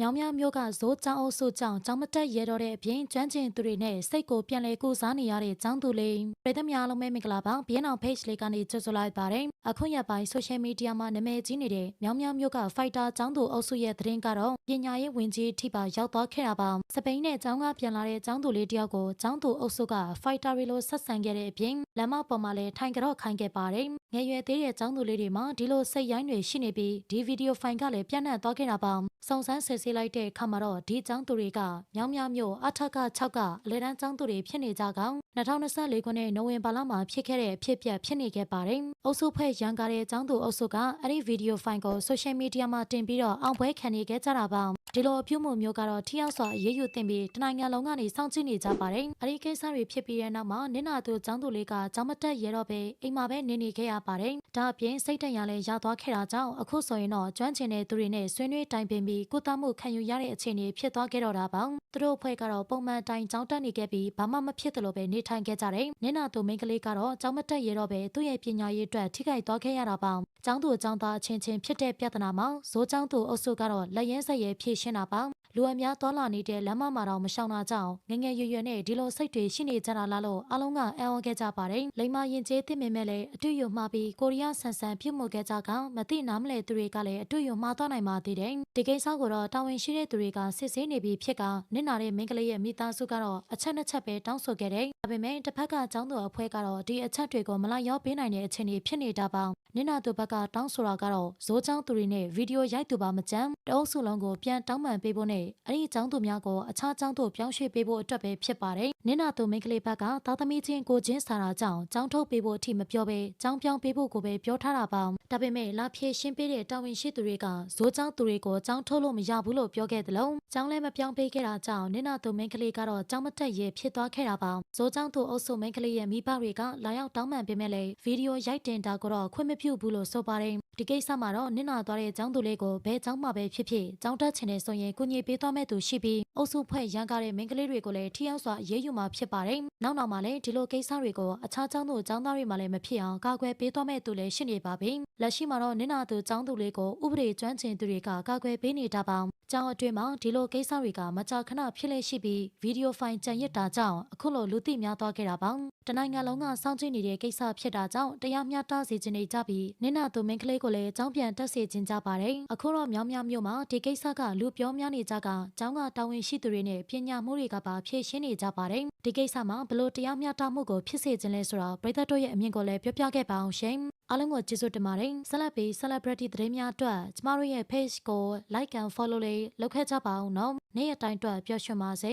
မြောင်မြမျိုးကဇိုးចောင်းအုပ်စုကြောင့်ចောင်းမတက်ရဲတော့တဲ့အပြင်ကျွမ်းကျင်သူတွေနဲ့စိတ်ကိုပြန်လဲကုစားနေရတဲ့ចောင်းသူလေးပြည်သူများလုံးပဲမင်္ဂလာပါဘီယန်အောင် page လေးကနေကြိုဆိုလိုက်ပါတယ်အခုရက်ပိုင်း social media မှာနာမည်ကြီးနေတဲ့မြောင်မြမျိုးက fighter ចောင်းသူအုပ်စုရဲ့သတင်းကတော့ပညာရေးဝင်ကြီးထိပါရောက်သွားခဲ့တာပါစပိန်နဲ့ចောင်းကပြန်လာတဲ့ចောင်းသူလေးတယောက်ကိုចောင်းသူအုပ်စုက fighter တွေလိုဆက်ဆံခဲ့တဲ့အပြင်လမ်းမပေါ်မှာလည်းထိုင်ကြော့ခိုင်းခဲ့ပါတယ်ငယ်ရွယ်သေးတဲ့ចောင်းသူလေးတွေမှာဒီလိုစိတ်ရိုင်းတွေရှိနေပြီးဒီဗီဒီယိုဖိုင်ကလည်းပြန့်နှံ့သွားခဲ့တာပါစုံစမ်းစစ် ဆေးလိုက်တဲ့အခါမှာတော့ဒီကျောင်းသူတွေကမြောင်းများမြို့အထက6ကအလဲတန်းကျောင်းသူတွေဖြစ်နေကြကောင်2024ခုနှစ်နိုဝင်ဘာလမှာဖြစ်ခဲ့တဲ့အဖြစ်အပျက်ဖြစ်နေခဲ့ပါတယ်။အုပ်စုဖွဲ့ရန်ကားတဲ့ကျောင်းသူအုပ်စုကအဲ့ဒီဗီဒီယိုဖိုင်ကိုဆိုရှယ်မီဒီယာမှာတင်ပြီးတော့အောင်ပွဲခံနေခဲ့ကြတာပါ။ဒီလိုအပြုမှုမျိုးကတော့ထိရောက်စွာရေးယူတင်ပြီးတနိုင်ငံလုံးကနေစောင့်ကြည့်နေကြပါတယ်။အဲ့ဒီကိစ္စတွေဖြစ်ပြီးတဲ့နောက်မှာနင်းနာသူကျောင်းသူလေးကကျောင်းမတက်ရတော့ပဲအိမ်မှာပဲနေနေခဲ့ရပါတယ်။ဒါအပြင်စိတ်တန်ရလည်းရသွားခဲ့တာကြောင့်အခုဆိုရင်တော့ကျွမ်းကျင်တဲ့သူတွေနဲ့ဆွေးနွေးတိုင်ပင်ပြီးကုသမှုခံယူရတဲ့အခြေအနေဖြစ်သွားခဲ့တော့တာပါသူတို့အဖွဲ့ကတော့ပုံမှန်တိုင်းကြောင်းတက်နေခဲ့ပြီးဘာမှမဖြစ်တယ်လို့ပဲနေထိုင်ခဲ့ကြတယ်နင်နာသူမိန်းကလေးကတော့ကျောင်းမတက်ရဲတော့ပဲသူ့ရဲ့ပညာရေးအတွက်ထိခိုက်သွားခဲ့ရတာပါကျောင်းသူကျောင်းသားအချင်းချင်းဖြစ်တဲ့ပြဿနာမှာဇိုးကျောင်းသူအုပ်စုကတော့လက်ရဲဆက်ရဲဖြေရှင်းတာပါလူအများတော်လာနေတဲ့လမ်းမမှာတော့မရှောင်တာကြောင့်ငငယ်ရွရွနဲ့ဒီလိုစိတ်တွေရှိနေကြတာလားလို့အလုံးကအံ့ဩခဲ့ကြပါတယ်လိမ္မာရင်ကျေးသိမြင်မဲ့လည်းအတူယူမှားပြီးကိုရီးယားဆန်ဆန်ပြုတ်မှုခဲ့ကြကမသိနားမလဲသူတွေကလည်းအတူယူမှားသွားနိုင်ပါသေးတယ်ဒီကိစ္စကိုတော့တာဝန်ရှိတဲ့သူတွေကစစ်ဆေးနေပြီးဖြစ်ကနစ်နာတဲ့မိန်းကလေးရဲ့မိသားစုကတော့အချက်နှစ်ချက်ပဲတောင်းဆိုခဲ့တယ်ဒါပေမဲ့တစ်ဖက်ကចောင်းသူအဖွဲ့ကတော့ဒီအချက်တွေကိုမလိုက်ရောပေးနိုင်တဲ့အခြေအနေဖြစ်နေတာပါနင်နာသူဘက်ကတောင်းဆိုတာကတော့ဇိုးချောင်းသူတွေနဲ့ဗီဒီယိုရိုက်သူပါမကြမ်းတအုပ်စုလုံးကိုပြန်တောင်းပန်ပေးဖို့နဲ့အဲ့ဒီကျောင်းသူများကိုအခြားကျောင်းသူပြောင်းရွှေ့ပေးဖို့အတွက်ပဲဖြစ်ပါတယ်။နင်းနာသူမိန်းကလေးဘက်ကသားသမီးချင်းကိုချင်းစာတာကြောင့်ကျောင်းထုတ်ပေးဖို့အထိမပြောဘဲကျောင်းပြောင်းပေးဖို့ကိုပဲပြောထားတာပါ။ဒါပေမဲ့လာဖြည့်ရှင်းပေးတဲ့တာဝန်ရှိသူတွေကဇိုးချောင်းသူတွေကိုကျောင်းထုတ်လို့မရဘူးလို့ပြောခဲ့တယ်လို့ကျောင်းလည်းမပြောင်းပေးခဲ့တာကြောင့်နင်းနာသူမိန်းကလေးကတော့ကျောင်းမတက်ရဖြစ်သွားခဲ့တာပါ။ဇိုးချောင်းသူအုပ်စုမိန်းကလေးရဲ့မိဘတွေကလာရောက်တောင်းပန်ပေးမဲ့လေဗီဒီယိုရိုက်တင်တာကိုတော့ခွင့်မပြုဘူးလို့ဆိုပါတယ် ဒီကိစ္စမှာတော့နင့်နာသွားတဲ့ចောင်းသူလေးကိုဘဲចောင်းမှာပဲဖြစ်ဖြစ်ចောင်းတက်ချင်နေဆိုရင်ကုညီပေးသွားမဲ့သူရှိပြီးအုပ်စုဖွဲ့ရန်ကားတဲ့မိန်းကလေးတွေကိုလည်းထိရောက်စွာအရေးယူမှာဖြစ်ပါတယ်နောက်နောက်မှာလည်းဒီလိုကိစ္စတွေကိုအခြားចောင်းသူចောင်းသားတွေမှလည်းမဖြစ်အောင်ကာကွယ်ပေးသွားမဲ့သူလည်းရှိနေပါပြီလက်ရှိမှာတော့နင့်နာသူចောင်းသူလေးကိုဥပဒေကျွမ်းကျင်သူတွေကကာကွယ်ပေးနေတာပါကျောင်းအတွင်းမှာဒီလိုကိစ္စတွေကမကြာခဏဖြစ်လေရှိပြီးဗီဒီယိုဖိုင်ကြံရစ်တာကြောင့်အခုလိုလူသိများသွားခဲ့တာပါတနိုင်ငံလုံးကစောင့်ကြည့်နေတဲ့ကိစ္စဖြစ်တာကြောင့်တရားမျှတစေချင်နေကြပြီးနင့်နာသူမင်းကလေးကို ုလည်းကျောင်းပြန်တက်စေချင်ကြပါတယ်အခုတော့မြောင်းမြောင်းမြို့မှာဒီကိစ္စကလူပြောများနေကြကကျောင်းကတာဝန်ရှိသူတွေနဲ့ပညာမှုတွေကပါဖြည့်ရှင်းနေကြပါတယ်ဒီကိစ္စမှာဘလို့တရားမျှတမှုကိုဖြစ်စေချင်လဲဆိုတော့ပြည်သက်တို့ရဲ့အမြင်ကိုလည်းပြောပြခဲ့ပါအောင်ရှင်အားလုံးကိုကျေးဇူးတင်ပါတယ်ဆက်လက်ပြီး celebrity သတင်းများအတွက်ကျမတို့ရဲ့ page ကို like and follow လေးလုပ်ခဲ့ကြပါအောင်နော်နေ့ရက်တိုင်းအတွက်ပျော်ရွှင်ပါစေ